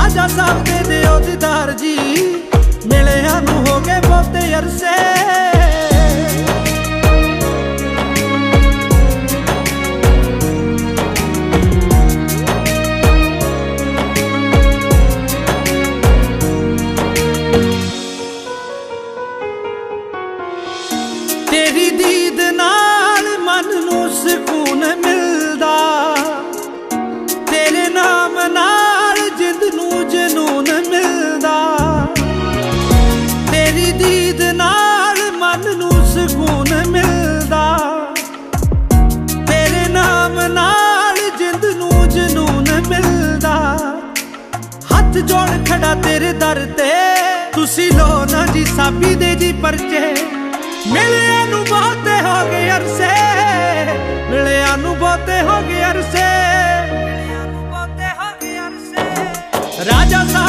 ਰਾਜਾ ਸਾਹਿਬ ਦੇ ਦਿਓ ਦੀਦਾਰ ਜੀ। ਨੂੰ ਮਿਲਦਾ ਤੇਰੀ ਦੀਦ ਨਾਲ ਮਨ ਨੂੰ ਸਕੂਨ ਮਿਲਦਾ। ਤੇਰੇ ਨਾਮ ਨਾਲ ਜਿੰਦ ਨੂੰ ਜਨੂਨ ਮਿਲਦਾ। ਹੱਥ ਜੋੜ ਖੜਾ ਤੇਰੇ ਦਰ ਤੇ। ਤੁਸੀਂ ਲੋ ਨਾ ਜੀ ਸਾਬੀ ਦੇ ਜੀ ਪਰਚੇ। ਮਿਲਿਆਂ ਨੂੰ ਬਹੁਤੇ ਹੋ ਗਏ ਅਰਸੇ। ਮਿਲਿਆਂ ਨੂੰ ਬਹੁਤੇ ਹੋ ਗਏ ਅਰਸੇ।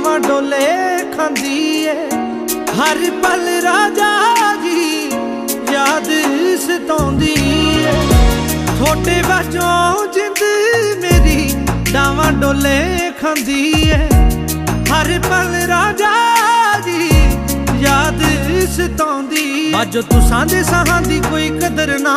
ਮੇਰੀ ਡੋਲੇ ਖਾਂਦੀ ਏ ਹਰ ਪਲ ਰਾਜਾ ਜੀ ਯਾਦ ਸਤਾਉਂਦੀ ਏ ਤੁਹਾਡੇ ਬਾਝੋਂ ਜਿੰਦ ਮੇਰੀ ਡਾਵਾਂ ਡੋਲੇ ਖਾਂਦੀ ਏ ਹਰ ਪਲ ਰਾਜਾ ਜੀ ਯਾਦ ਸਤਾਉਂਦੀ ਬਾਜੋ ਤੁਸਾਂ ਦੇ ਸਾਹਾਂ ਦੀ ਕੋਈ ਕਦਰ ਨਾ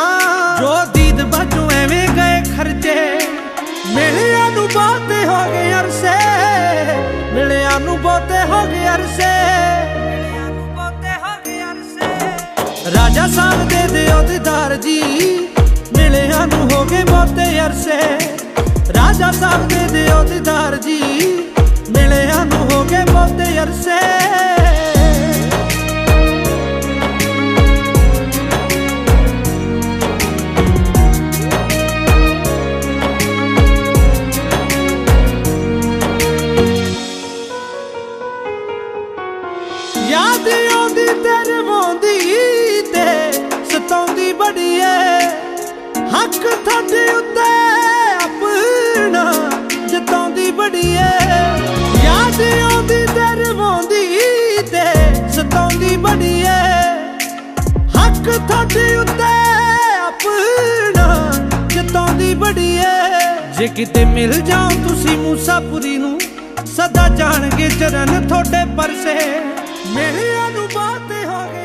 ਮਿਲਿਆਂ ਨੂੰ ਬਹੁਤੇ ਹੋ ਗਏ ਅਰਸੇ। ਮਿਲਿਆਂ ਨੂੰ ਬਹੁਤੇ ਹੋ ਗਏ ਅਰਸੇ ਰਾਜਾ ਸਾਹਿਬ ਦੇ ਦਿਓ ਦੀਦਾਰ ਜੀ, ਮਿਲਿਆਂ ਨੂੰ ਹੋ ਗਏ ਬਹੁਤੇ ਅਰਸੇ। ਰਾਜਾ ਸਾਹਿਬ ਦੇ ਦਿਓ ਦੀਦਾਰ ਜੀ, ਮਿਲਿਆਂ ਨੂੰ ਹੋ ਗਏ ਬਹੁਤੇ ਅਰਸੇ। ਯਾਦ ਆਉਂਦੀ ਤੇਰੇ ਵਾਂਦੀ ਤੇ ਸਤਾਉਂਦੀ ਬੜੀ ਏ ਹੱਕ ਤੁਹਾਡੇ ਉੱਤੇ ਆਪਣਾ ਜਤਾਉਂਦੀ ਬੜੀ ਏ ਯਾਦ ਆਉਂਦੀ ਤੇਰੇ ਵਾਂਦੀ ਤੇ ਸਤਾਉਂਦੀ ਬੜੀ ਏ ਹੱਕ ਤੁਹਾਡੇ ਉੱਤੇ ਆਪਣਾ ਜਤਾਉਂਦੀ ਬੜੀ ਏ ਜੇ ਕਿਤੇ ਮਿਲ ਜਾਓ ਤੁਸੀਂ ਮੂਸਾਪੁਰੀ ਨੂੰ, ਸਦਾ ਜਾਣਗੇ ਚਰਨ ਤੁਹਾਡੇ ਪਰਸੇ। ਮੇਰੇ ਨੂੰ ਬਾਤੇ ਹੋ ਗਏ।